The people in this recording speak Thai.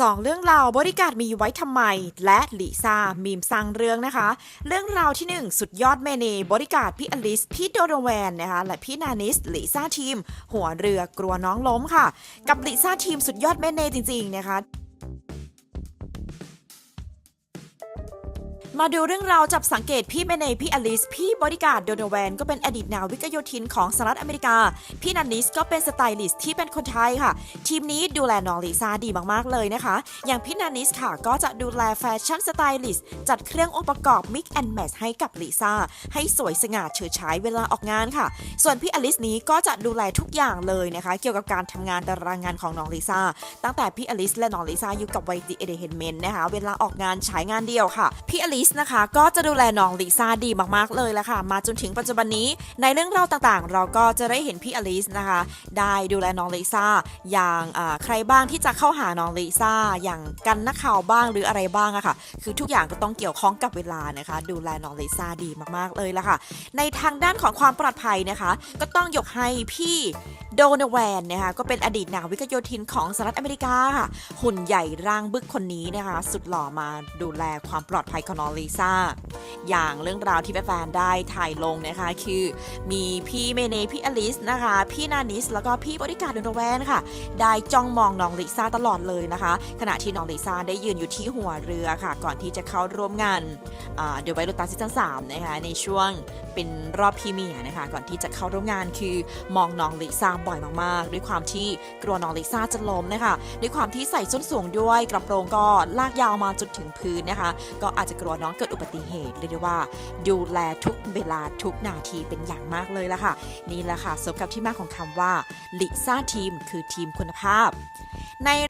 สองเรื่องราวบริการมีไว้ทำไม และลิซ่ามีมสร้างเรื่องนะคะ เรื่องราวที่หนึ่งสุดยอดเมเนบริการพี่อลิส พี่โดโรแวนนะคะและพี่นานิสลิซ่าทีม หัวเรือกลัวน้องล้มค่ะ กับลิซ่าทีมสุดยอดเมเนจริงๆนะคะ มาดูเรื่องราวจับสังเกตพี่เมเนพี่อลิส พี่บริการดโดนแวนก็เป็นอดีตนาวิกโยธินของสหรัฐอเมริกา พี่นันนิสก็เป็นสไตลิสต์ที่เป็นคนไทยค่ะ ทีมนี้ดูแลน้องลิซ่าดีมากๆเลยนะคะ อย่างพี่นันนิสค่ะก็จะดูแลแฟชั่นสไตลิสต์จัดเครื่ององค์ประกอบมิกแอนด์แมทให้กับลิซ่าให้สวยสง่าเฉิดฉายเวลาออกงานค่ะ ส่วนพี่อลิสนี้ก็จะดูแลทุกอย่างเลยนะคะ เกี่ยวกับการทำงานตารางงานของน้องลิซ่าตั้งแต่พี่อลิสและน้องลิซ่าอยู่กับไวติเอเดเฮนเมนนะคะเวลาออกงานฉายงานเดียวค่ะพี่อลิสนะคะ ก็จะดูแลน้องลิซ่าดีมากๆเลยละค่ะ มาจนถึงปัจจุบันนี้ในเรื่องราวต่างๆ เราก็จะได้เห็นพี่อลิสนะคะ ได้ดูแลน้องลิซ่าอย่างใครบ้างที่จะเข้าหาน้องลิซ่าอย่างกันนักข่าวบ้างหรืออะไรบ้างอะค่ะ คือทุกอย่างก็ต้องเกี่ยวข้องกับเวลานะคะ ดูแลน้องลิซ่าดีมากๆเลยละค่ะ ในทางด้านของความปลอดภัยนะคะ ก็ต้องยกให้พี่โดนแวนนะคะก็เป็นอดีตนาวิกโยธินของสหรัฐอเมริกาค่ะหุ่นใหญ่ร่างบึกคนนี้นะคะ สุดหล่อมาดูแลความปลอดภัยของน้องลิซ่าอย่างเรื่องราวที่แฟนๆได้ถ่ายลงนะคะ คือ มีพี่เมเนพี่อลิสนะคะ พี่นานิส แล้วก็พี่บริการดนแวนค่ะ ได้จ้องมองน้องลิซ่าตลอดเลยนะคะ ขณะที่น้องลิซ่าได้ยืนอยู่ที่หัวเรือค่ะ ก่อนที่จะเข้าร่วมงานเดี๋ยวไวโรตัสซีซั่น3นะคะในช่วงเป็นรอบพรีเมียร์นะคะ ก่อนที่จะเข้าร่วมงานคือมองน้องลิซ่าบ่อยมากๆ ด้วยความที่กลัวน้องลิซ่าจะล้มนะคะด้วยความที่ใส่ส้นสูงด้วยกระโปรงก็ลากยาวมาจนถึงพื้นนะคะ ก็อาจจะกลัวน้องเกิดอุบัติเหตุยกได้ว่า ดูแลทุกเวลาทุกนาทีเป็นอย่างมากเลยละค่ะ นี่แหละค่ะสมกับที่มาของคำว่าลิซ่าทีมคือทีมคุณภาพใน